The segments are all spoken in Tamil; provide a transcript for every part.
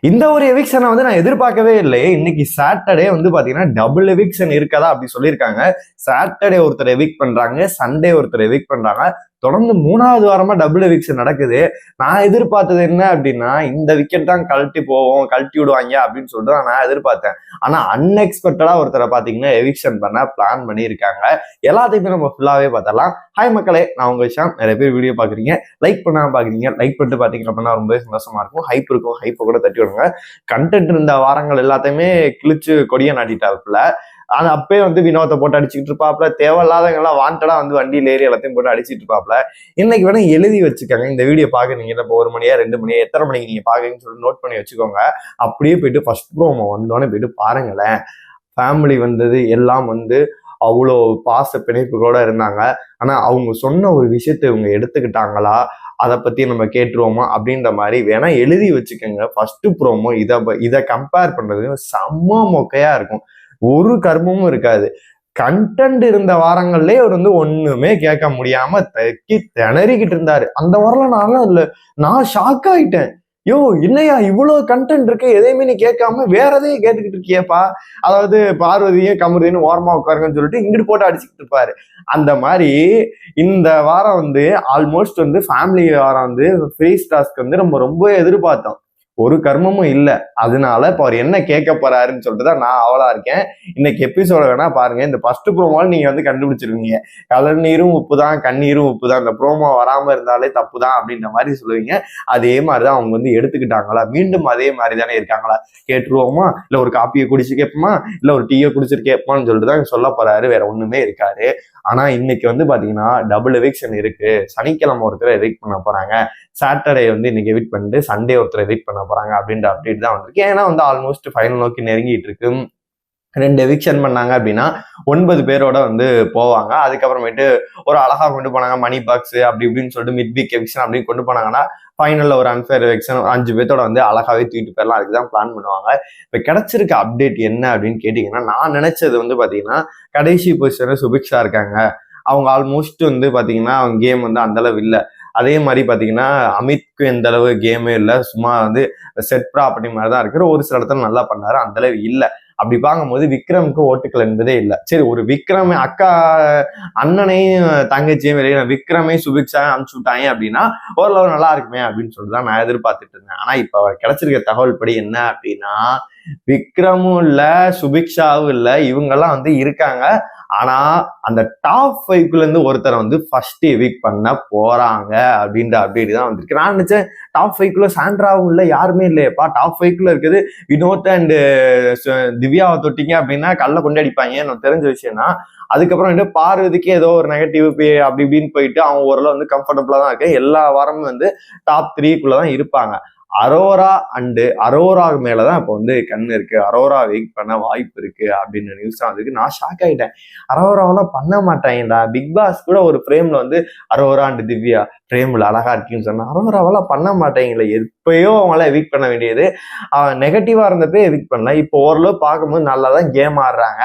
இந்த ஒரு எவிக்ஷனை வந்து நான் எதிர்பார்க்கவே இல்லை. இன்னைக்கு சாட்டர்டே வந்து பாத்தீங்கன்னா டபுள் எவிக்ஷன் இருக்கதா அப்படி சொல்லியிருக்காங்க. சாட்டர்டே ஒருத்தர் எவிக் பண்றாங்க சண்டே ஒருத்தர் எவிக் பண்றாங்க. தொடர்ந்து மூணாவது வாரமா டபுள் எவிக்ஷன் நடக்குது. நான் எதிர்பார்த்தது என்ன அப்படின்னா இந்த விக்கெட் தான் கழட்டி போவோம் கழட்டி விடுவாங்க அப்படின்னு சொல்லிட்டு நான் எதிர்பார்த்தேன். ஆனா அன்எக்ஸ்பெக்டடா ஒருத்தரை பாத்தீங்கன்னா எவிக்ஷன் பண்ண பிளான் பண்ணியிருக்காங்க. எல்லாத்தையுமே நம்ம ஃபுல்லாவே பார்த்தலாம் ஹாய் மக்களே நான் உங்க விஷயம் நிறைய பேர் வீடியோ பாக்குறீங்க லைக் பண்ணாம பாக்குறீங்க லைக் பண்ணிட்டு பாத்தீங்க அப்படின்னா ரொம்பவே சந்தோஷமா இருக்கும். ஹைப் இருக்கும். ஹைப்பை கூட தட்டி விடுங்க. கண்டென்ட் இருந்த வாரங்கள் எல்லாத்தையுமே கிழிச்சு கொடியை நாட்டிட்டாப்புல. ஆனா அப்பயே வந்து வினோத்தை போட்டு அடிச்சுக்கிட்டு இருப்பாப்ல. தேவையில்லாதவங்கெல்லாம் வாண்டடா வந்து வண்டியில் ஏறி எல்லாத்தையும் போட்டு அடிச்சுட்டு இருப்பாப்ல. இன்னைக்கு வேணா எழுதி வச்சுக்கோங்க. இந்த வீடியோ பாக்குறீங்க. இப்போ ஒரு மணியா ரெண்டு மணியா எத்தனை மணிக்கு நீங்க பாக்குறீங்கன்னு சொல்லி நோட் பண்ணி வச்சுக்கோங்க. அப்படியே போயிட்டு ஃபர்ஸ்ட் ப்ரோமோ வந்தோடனே போயிட்டு பாருங்களேன். ஃபேமிலி வந்தது எல்லாம் வந்து அவ்வளோ பாச பிணைப்புகளோட இருந்தாங்க. ஆனால் அவங்க சொன்ன ஒரு விஷயத்தை இவங்க எடுத்துக்கிட்டாங்களா? அதை பற்றி நம்ம கேட்டுருவோமா? அப்படின்ற மாதிரி வேணா எழுதி வச்சுக்கோங்க. ஃபஸ்ட்டு ப்ரோமோ இதை இதை கம்பேர் பண்ணுறது செம்ம மொக்கையாக இருக்கும். ஒரு கர்மமும் இருக்காது. கண்டென்ட் இருந்த வாரங்கள்லயே அவர் வந்து ஒண்ணுமே கேட்க முடியாம தக்கி திணறிக்கிட்டு இருந்தாரு. அந்த வாரம் நான் இல்ல. நான் ஷாக் ஆயிட்டேன். யோ இல்லையா இவ்வளவு கண்டென்ட் இருக்கு? எதையுமே நீ கேட்காம வேற எதையும் கேட்டுக்கிட்டு இருக்கியப்பா. அதாவது பார்வதியும் கமருதியும் ஓரமா உட்காருங்கன்னு சொல்லிட்டு இங்கிட்டு போட்டு அடிச்சுக்கிட்டு இருப்பாரு. அந்த மாதிரி இந்த வாரம் வந்து ஆல்மோஸ்ட் வந்து ஃபேமிலி வாரம் வந்து ஃப்ரீ ஸ்டாஸ்க்கு வந்து நம்ம ரொம்ப எதிர்பார்த்தோம். ஒரு கர்மமும் இல்லை. அதனால இப்போ அவர் என்ன கேட்க போறாருன்னு சொல்லிட்டு தான் நான் அவளா இருக்கேன். இன்னைக்கு எபிசோட வேணா பாருங்க. இந்த ஃபர்ஸ்ட் ப்ரோமோல நீங்க வந்து கண்டுபிடிச்சிருவீங்க. கலர் நீரும் உப்பு தான் கண்ணீரும் உப்பு தான் இந்த ப்ரோமோ வராம இருந்தாலே தப்பு தான் அப்படின்ற மாதிரி சொல்லுவீங்க. அதே மாதிரி தான் அவங்க வந்து எடுத்துக்கிட்டாங்களா? மீண்டும் அதே மாதிரி தானே இருக்காங்களா? கேட்டுருவோமா? இல்ல ஒரு காப்பியை குடிச்சு கேட்போமா? இல்ல ஒரு டீயை குடிச்சிட்டு கேட்போம்னு சொல்லிட்டு தான் சொல்ல போறாரு. வேற ஒண்ணுமே இருக்காரு ஆனா இன்னைக்கு வந்து பாத்தீங்கன்னா டபுள் எவிக்ஷன் இருக்கு. சனிக்கிழமை ஒருத்தர் எவிக் பண்ண போறாங்க. சாட்டர்டே வந்து இன்னைக்கு எவிட் பண்ணிட்டு சண்டே ஒருத்தர் எவிக் பண்ண போறாங்க அப்படின்ற அப்டேட் தான் வந்திருக்கு. ஏன்னா வந்து ஆல்மோஸ்ட் ஃபைனல் நோக்கி நெருங்கிட்டு இருக்கு ரெண்டு எவிக்ஷன் பண்ணாங்க அப்படின்னா ஒன்பது பேரோட வந்து போவாங்க. அதுக்கப்புறமேட்டு ஒரு அழகா கொண்டு போனாங்க மணி பாக்ஸ் அப்படி இப்படின்னு சொல்லிட்டு மிட் வீக் எவிக்ஷன் அப்படின்னு கொண்டு போனாங்கன்னா ஃபைனலில் ஒரு அன்ஃபேர் எவிக்ஷன் அஞ்சு பேர்த்தோட வந்து அழகாவே தூக்கிட்டு போயிடலாம். அதுக்கு தான் பிளான் பண்ணுவாங்க. இப்போ கிடைச்சிருக்க அப்டேட் என்ன அப்படின்னு கேட்டிங்கன்னா நான் நினைச்சது வந்து பார்த்தீங்கன்னா கடைசி பொசிஷனில் சுபிக்ஷா இருக்காங்க. அவங்க ஆல்மோஸ்ட் வந்து பார்த்தீங்கன்னா அவங்க கேம் வந்து அந்த அளவு இல்லை. அதே மாதிரி பார்த்தீங்கன்னா அமித்க்கு எந்த அளவு கேமே இல்லை. சும்மா வந்து செட் ப்ராப்பர்ட்டி மாதிரி தான் இருக்கிற ஒரு சில இடத்துல நல்லா பண்ணாரு. அந்த அளவு இல்லை. அப்படி பார்க்கும்போது விக்ரமுக்கு ஓட்டுக்கள் என்பதே இல்லை. சரி ஒரு விக்ரம் அக்கா அண்ணனையும் தங்கச்சியும் வெளியே விக்ரமே சுபிக்ஷா அனுப்பிச்சு விட்டாங்க அப்படின்னா ஓரளவு நல்லா இருக்குமே அப்படின்னு சொல்லிட்டு தான் நான் எதிர்பார்த்துட்டு இருந்தேன். ஆனா இப்ப கிடைச்சிருக்க தகவல் படி என்ன அப்படின்னா விக்ரமும் இல்லை சுபிக்ஷாவும் இல்லை. இவங்கெல்லாம் வந்து இருக்காங்க. ஆனா அந்த டாப் ஃபைவ்ல இருந்து ஒருத்தரை வந்து ஃபர்ஸ்ட் எவிக் பண்ண போறாங்க அப்படின்ற அப்டேட் தான் வந்திருக்கு. நான் நினைச்சேன் டாப் ஃபைவ்க்குள்ள சாண்ட்ராவும் இல்லை யாருமே இல்லையப்பா. டாப் ஃபைவ்க்குள்ள இருக்குது வினோத் அண்ட் திவ்யாவை தொட்டிங்க அப்படின்னா கல்ல கொண்டு அடிப்பாங்க. எனக்கு தெரிஞ்ச விஷயம்னா அதுக்கப்புறம் வந்து பார்வதிக்கு ஏதோ ஒரு நெகட்டிவ் அப்படி இப்படின்னு போயிட்டு அவங்க ஓரளவு வந்து கம்ஃபர்டபுளா தான் இருக்கு. எல்லா வாரமும் வந்து டாப் த்ரீக்குள்ள தான் இருப்பாங்க. அரோரா அண்டு அரோரா மேலதான் இப்போ வந்து கண் இருக்கு. அரோரா வெயிட் பண்ண வாய்ப்பு இருக்கு அப்படின்னு நியூஸ் தான் அதுக்கு நான் ஷாக் ஆகிட்டேன் அரோராவெல்லாம் பண்ண மாட்டாங்கடா பிக் பாஸ் கூட ஒரு ஃப்ரேம்ல வந்து அரோரா அண்டு திவ்யா ஃப்ரேம்ல அழகா இருக்குன்னு சொன்னேன். அரோராவெல்லாம் பண்ண மாட்டாங்களே எப்பயோ அவங்கள வீக் பண்ண வேண்டியது. நெகட்டிவா இருந்தப்பே வீக் பண்ணல. இப்போ ஓரளவு பார்க்கும்போது நல்லா தான் கேம் ஆடுறாங்க.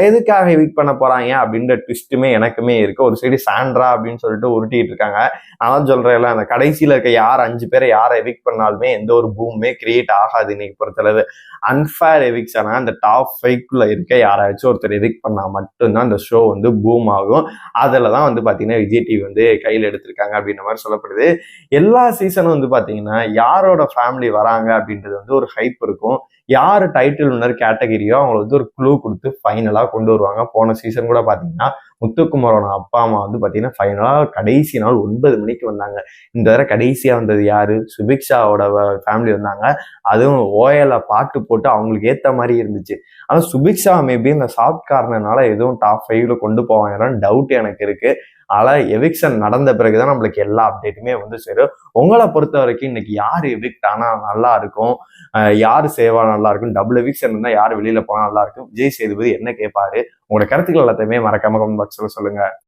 எதுக்காக எவிக் பண்ண போறாங்க அப்படின்ற ட்விஸ்ட்டுமே எனக்குமே இருக்கு. ஒரு சைடு சாண்ட்ரா அப்படின்னு சொல்லிட்டு உருட்டிட்டு இருக்காங்க. நான் சொல்றேன்ல அந்த கடைசியில இருக்க யார் அஞ்சு பேரை யாரை எவிக் பண்ணாலுமே எந்த ஒரு பூமுமே கிரியேட் ஆகாது இன்னைக்கு பொறுத்தளவு. அன்ஃபேர் எவிக்ஸ் ஆனால் அந்த டாப் ஃபைவ்க்குள்ள இருக்க யாராச்சும் ஒருத்தர் எவிக் பண்ணா மட்டும்தான் அந்த ஷோ வந்து பூம் ஆகும். அதுல தான் வந்து பாத்தீங்கன்னா விஜய் டிவி வந்து கையில் எடுத்திருக்காங்க அப்படின்ற மாதிரி சொல்லப்படுது. எல்லா சீசனும் வந்து பாத்தீங்கன்னா யாரோட ஃபேமிலி வராங்க அப்படின்றது வந்து ஒரு ஹைப் இருக்கும். யார் டைட்டில் வின்னர் கேட்டகிரியோ அவங்களை வந்து ஒரு குழு கொடுத்து ஃபைனலாக கொண்டு வருவாங்க. போன சீசன் கூட பார்த்தீங்கன்னா முத்துக்குமரோட அப்பா அம்மா வந்து பார்த்தீங்கன்னா ஃபைனலாக கடைசி நாள் ஒன்பது மணிக்கு வந்தாங்க. இந்த தடவை கடைசியாக வந்தது யாரு? சுபிக்ஷாவோட ஃபேமிலி வந்தாங்க. அதுவும் ஓயல பாட்டு போட்டு அவங்களுக்கு ஏற்ற மாதிரி இருந்துச்சு. ஆனால் சுபிக்ஷா மேபி இந்த சாஃப்ட் காரணனால எதுவும் டாப் ஃபைவ்ல கொண்டு போவாங்கன்னு டவுட் எனக்கு இருக்கு. ஆனால் எவிக்ஷன் நடந்த பிறகுதான் நம்மளுக்கு எல்லா அப்டேட்டுமே வந்து சேரும். உங்களை பொறுத்த வரைக்கும் இன்னைக்கு யார் எவிக்ட் ஆனால் நல்லா இருக்கும்? யார் சேவா நல்லா இருக்கும்? டபுள் எவிக்ஷன் இருந்தால் யார் வெளியில போனா நல்லா இருக்கும்? விஜய் சேதுபதி என்ன கேட்பாரு உங்களோட கருத்துக்கள் எல்லாத்தையுமே மறக்காம கமெண்ட் பாக்ஸ்ல சொல்லுங்க.